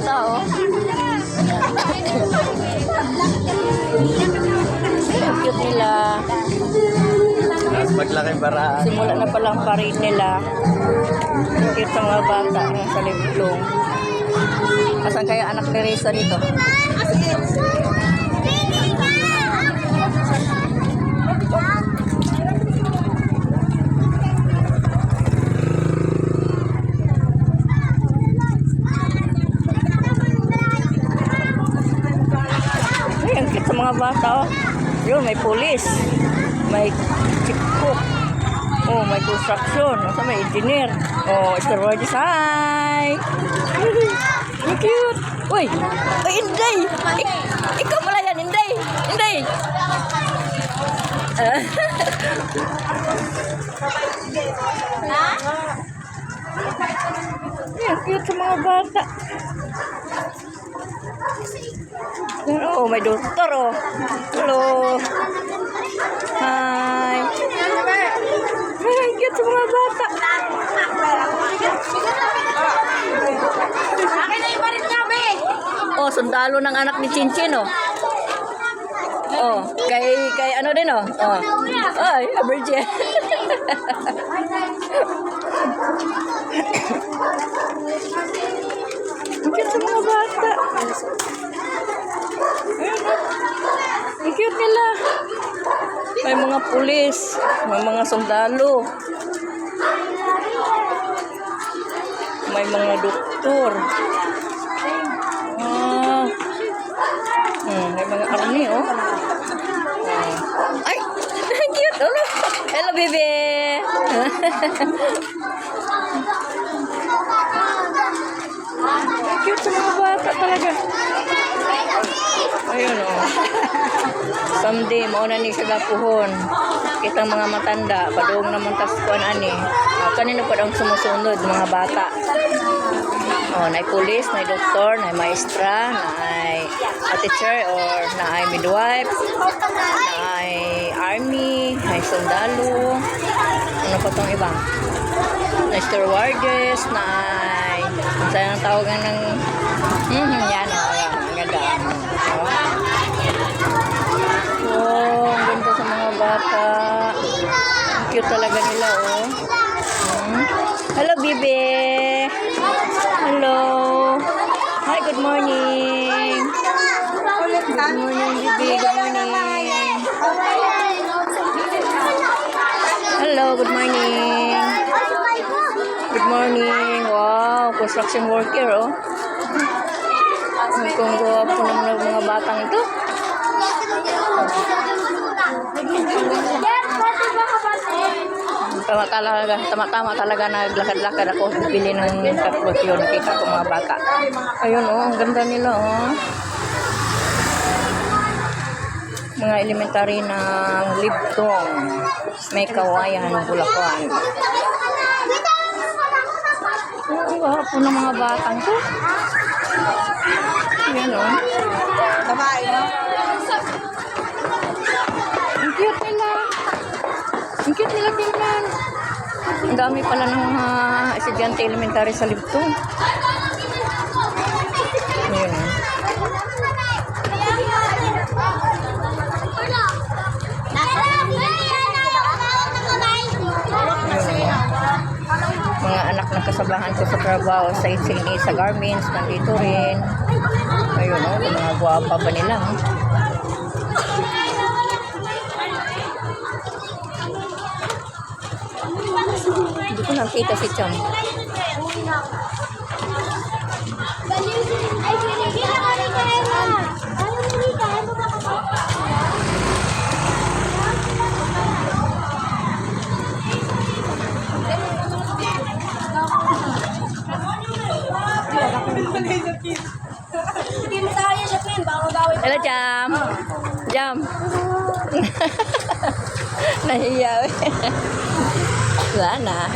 bata, oh. Cute nila. Maglaki para Simula na palang parin nila. Ang cute sa mga bata ng sa liblong. Asan kaya anak ni Reza dito? Mga bata, oh. Yun, may pulis. May chick cook. Oh, may construction. Asa may engineer. Oh, stewardess. Hi! Ang cute. Uy! Uy, Inday! Ik- ikaw pala yan, Inday! Inday! Ah. Ay, ang cute sa mga bata. Oh, may doktor, oh. Hello. Hi. Ay, cute sa mga bata. Oh, sundalo ng anak ni Chinchin, oh. Oh, kay, kay ano din, oh. Oh. Ay, Virgin. Ang cute sa mga bata. Ang cute nila. May mga pulis, may mga sundalo. May mga doktor. Ah. Hmm, may mga army, oh. Ah. Ay! Ang cute, oh. Hello, baby. Ang cute sa mga bata talaga. Ayun, oh. Someday, mauna ni sa gapuhon. Kitang mga matanda, padung naman tas kuan ani. Oh, kanino pa ang sumusunod, mga bata. Oh, na pulis, na doktor, na maestra, na a teacher or na ay midwife, na ay army, na sundalo. Ano pa tong iba? Na stewardess, na ay saan ang tawagan ng hmm, yan, oh, ang ganda. Oh, ang ganda sa mga bata. Ang cute talaga nila, oh. Hmm. Hello, Bibi. Hello. Hi, good morning. Good morning, Bibi. Good morning. Hello, good morning. Good morning. Wow, construction worker, oh. Ang kung po ng mga batang ito. Tama talaga, tama-tama talaga naglakad-lakad ako bibili ng katlot yun. Nakita ko mga bata. Ayun oh, ang ganda nila oh. Mga elementary ng Libtong. May kawayan. Oh, ang gwapo ng mga batang to. Ayan oh. Babae, no? Ang cute nila. Ang cute nila tingnan. Ang dami pala ng mga estudyante elementary sa Libtong. Ayun oh. mga anak na kasabahan ko sa trabaho sa Insini, sa Garments, nandito rin. Ayun, oh, yung mga gwapa pa nila. Oh. Hindi ko nakita si Cham. Hindi mo sa kanya siya, Pin. Baka gawin Hello, Jam. Jam. Nahiya. Wala na.